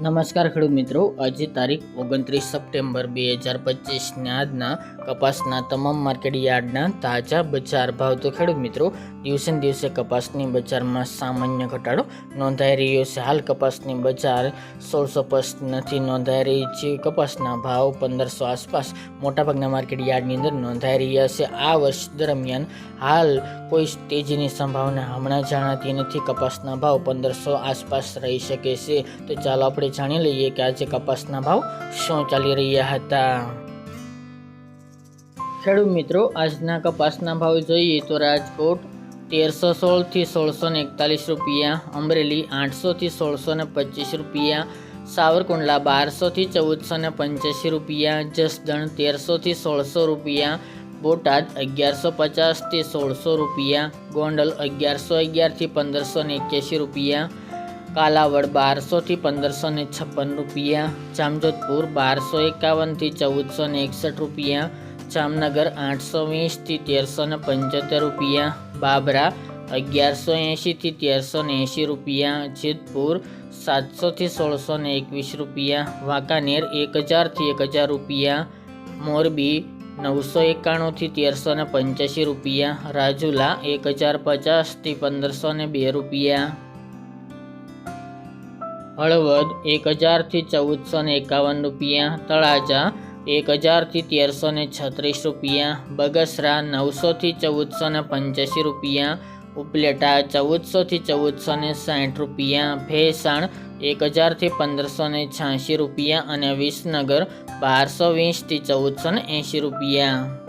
નમસ્કાર ખેડૂત મિત્રો. આજે તારીખ ઓગણત્રીસ સપ્ટેમ્બર બે હજાર પચીસના આજના કપાસના તમામ માર્કેટ યાર્ડના તાજા બજાર ભાવ. તો ખેડૂત મિત્રો દિવસે દિવસે કપાસની બજારમાં સામાન્ય ઘટાડો નોંધાઈ રહ્યો છે. હાલ કપાસની બજાર સોળસો નથી નોંધાઈ રહી છે. કપાસના ભાવ પંદરસો આસપાસ મોટાભાગના માર્કેટ યાર્ડની અંદર નોંધાઈ રહ્યા છે. આ વર્ષ દરમિયાન હાલ કોઈ તેજીની સંભાવના હમણાં જણાતી નથી. કપાસના ભાવ પંદરસો આસપાસ રહી શકે છે. તો ચાલો આપણે જાણી લઈએ કે આજે કપાસના ભાવ શું ચાલી રહ્યા હતા. ખેડૂત મિત્રો, આજના કપાસના ભાવ જોઈએ તો રાજકોટ તેરસો સોળથી સોળસો ને એકતાલીસ રૂપિયા, અમરેલી આઠસોથી સોળસો ને પચીસ રૂપિયા, સાવરકુંડલા બારસોથી ચૌદસો ને પંચ્યાસી રૂપિયા, જસદણ તેરસોથી સોળસો રૂપિયા, બોટાદ અગિયારસો પચાસથી સોળસો રૂપિયા, ગોંડલ અગિયારસો અગિયારથી પંદરસો ને એક્યાસી રૂપિયા કાલાવડ બારસોથી પંદરસો ને છપ્પન રૂપિયા, જામજોધપુર બારસો એકાવનથી ચૌદસો ને એકસઠ રૂપિયા, જામનગર આઠસો વીસથી તેરસો ને પંચોતેર રૂપિયા, બાબરા અગિયારસો એંશીથી તેરસો ને એંશી રૂપિયા, જેતપુર સાતસોથી સોળસો ને એકવીસ રૂપિયા, વાંકાનેર એક હજારથી એક હજાર રૂપિયા, મોરબી નવસો એકાણુંથી તેરસો ને પંચ્યાસી રૂપિયા, રાજુલા એક હજાર પચાસથી પંદરસો ને બે રૂપિયા. હળવદ એક હજારથી ચૌદસો ને એકાવન રૂપિયા, તળાજા એક હજારથી તેરસો ને છત્રીસ રૂપિયા, બગસરા નવસોથી ચૌદસો ને પંચ્યાસી રૂપિયા, ઉપલેટા ચૌદસોથી ચૌદસો ને સાઠ રૂપિયા, ભેસાણ એક હજારથી પંદરસો ને છ્યાસી રૂપિયા અને વિસનગર બારસો વીસથી ચૌદસો ને એંશી રૂપિયા.